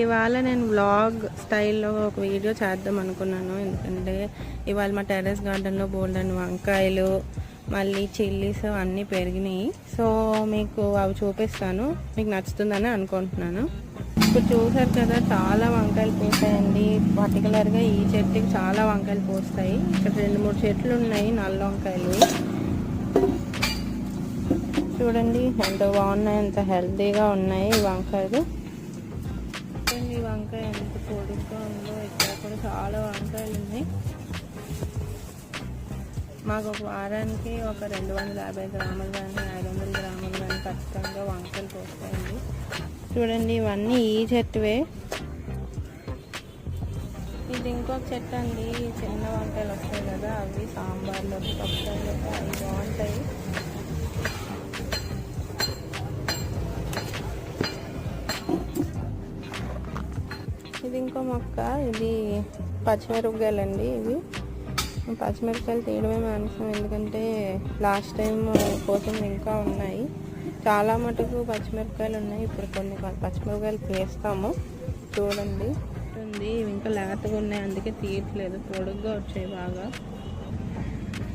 ఇవాళ నేను వ్లాగ్ స్టైల్లో ఒక వీడియో చేద్దాం అనుకున్నాను. ఎందుకంటే ఇవాళ మా టెర్రస్ గార్డెన్లో బోల్డన్ వంకాయలు మళ్ళీ చిల్లీస్ అన్నీ పెరిగినాయి. సో మీకు అవి చూపిస్తాను. మీకు నచ్చుతుందని అనుకుంటున్నాను. ఇప్పుడు చూసారు కదా చాలా వంకాయలు పూస్తాయండి పర్టికులర్గా ఈ చెట్టుకి చాలా వంకాయలు పూస్తాయి. ఇక్కడ రెండు మూడు చెట్లు ఉన్నాయి నల్ల వంకాయలు. చూడండి ఎంత బాగున్నాయి ఎంత హెల్తీగా ఉన్నాయి ఈ వంకాయలు. చూడండి వంకాయ ఎంత పొడుగ్గా ఉందో ఇక్కడ కూడా చాలా వంకాయలు ఉన్నాయి. మాకు ఒక వారానికి ఒక రెండు వందల యాభై గ్రాములు కానీ ఐదు వందల గ్రాములు కానీ ఖచ్చితంగా వంకాయలు పోస్తాయండి. చూడండి ఇవన్నీ ఈ చెట్టువే. ఇది ఇంకొక చెట్టు అండి చిన్న వంకాయలు వస్తాయి కదా అవి సాంబార్లో పప్పులోకి అవి బాగుంటాయి. ఇది ఇంకో మొక్క. ఇది పచ్చిమిరపకాయలండి ఇవి. పచ్చిమిరపకాయలు తీయడమే మానేసాం. ఎందుకంటే లాస్ట్ టైం కోసం ఇంకా ఉన్నాయి. చాలా మటుకు పచ్చిమిరపకాయలు ఉన్నాయి. ఇప్పుడు కొన్ని పచ్చిమిరపకాయలు తీస్తాము. చూడండి. ఉంది ఇవి ఇంకా లేతగా ఉన్నాయి. అందుకే తీయట్లేదు. పొడుగ్గా వచ్చాయి బాగా.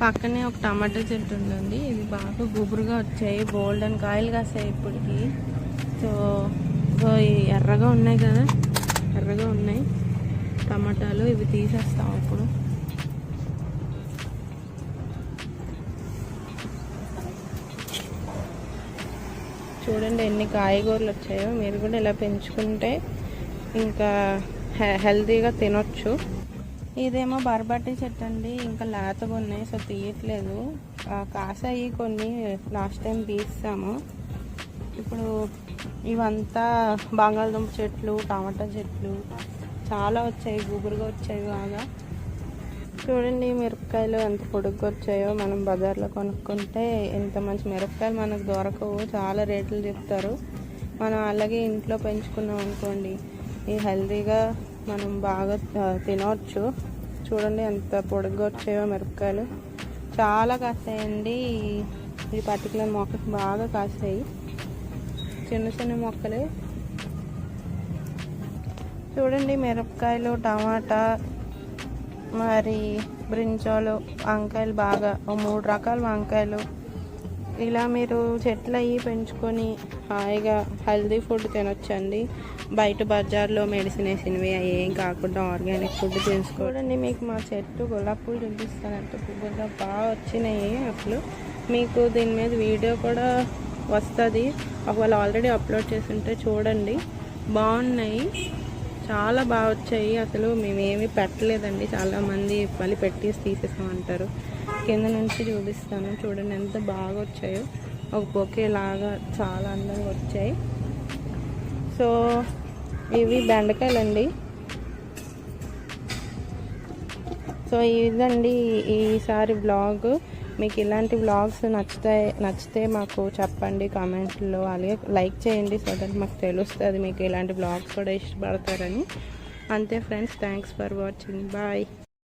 పక్కనే ఒక టమాటా చెట్టు ఉందండి. ఇది బాగా గుబురుగా వచ్చాయి. గోల్డెన్ కాయలు కాస్తాయి ఇప్పటికి. సో సో ఎర్రగా ఉన్నాయి కదా. ఎర్రగా ఉన్నాయి. టమాటాలు ఇవి తీసేస్తాం ఇప్పుడు. చూడండి ఎన్ని కాయగూరలు వచ్చాయో. మీరు కూడా ఇలా పెంచుకుంటే ఇంకా హెల్తీగా తినొచ్చు. ఇదేమో బర్బట్టి చెట్టు అండి ఇంకా లేతగా ఉన్నాయి సో తీయట్లేదు. కాసాయి కొన్ని లాస్ట్ టైం తీస్తాము ఇప్పుడు ఇవంతా బంగాళదుంప చెట్లు టమాటా చెట్లు చాలా వచ్చాయి గుబురుగా వచ్చాయి బాగా. చూడండి మిరపకాయలు ఎంత పొడుగ్గా వచ్చాయో. మనం బజార్లో కొనుక్కుంటే ఎంత మంచి మిరపకాయలు మనకు దొరకవు. చాలా రేట్లు చెప్తారు. మనం అలాగే ఇంట్లో పెంచుకున్నాం అనుకోండి ఈ హెల్దీగా మనం బాగా తినవచ్చు చూడండి ఎంత పొడుగ్గా వచ్చాయో మిరపకాయలు. చాలా కాస్తాయండి. ఈ పర్టికులర్ మొక్కకి బాగా కాస్తాయి. చిన్న చిన్న మొక్కలే. చూడండి మిరపకాయలు టమాటా మరి బ్రింజాలు వంకాయలు బాగా ఓ మూడు రకాల వంకాయలు. ఇలా మీరు చెట్లు అవి పెంచుకొని హాయిగా హెల్దీ ఫుడ్ తినొచ్చండి. బయట బజార్లో మెడిసిన్ వేసినవి అవి ఏం కాకుండా ఆర్గానిక్ ఫుడ్ చేసుకోండి మీకు మా చెట్టు గులాబీ పూలు చూపిస్తానంటే పువ్వుగా బాగా వచ్చినాయి అసలు. మీకు దీని మీద వీడియో కూడా వస్తుంది. ఒకవేళ ఆల్రెడీ అప్లోడ్ చేసి ఉంటే చూడండి. బాగున్నాయి. చాలా బాగా వచ్చాయి. అసలు మేమేమి పెట్టలేదండి. చాలామంది మళ్ళీ పెట్టేసి తీసేసామంటారు కింద నుంచి చూపిస్తాను. చూడండి ఎంత బాగా వచ్చాయో. ఒక బొకే లాగా చాలా అందంగా వచ్చాయి. సో ఇవి బెండకాయలండి. సో ఇదండి ఈసారి బ్లాగ్ మీకు ఇలాంటి వ్లాగ్స్ నచ్చుతాయి నచ్చితే మాకు చెప్పండి కామెంట్లో. అలాగే లైక్ చేయండి సో దట్ మాకు తెలుస్తుంది మీకు ఇలాంటి బ్లాగ్స్ కూడా ఇష్టపడతారని. అంతే friends thanks for watching bye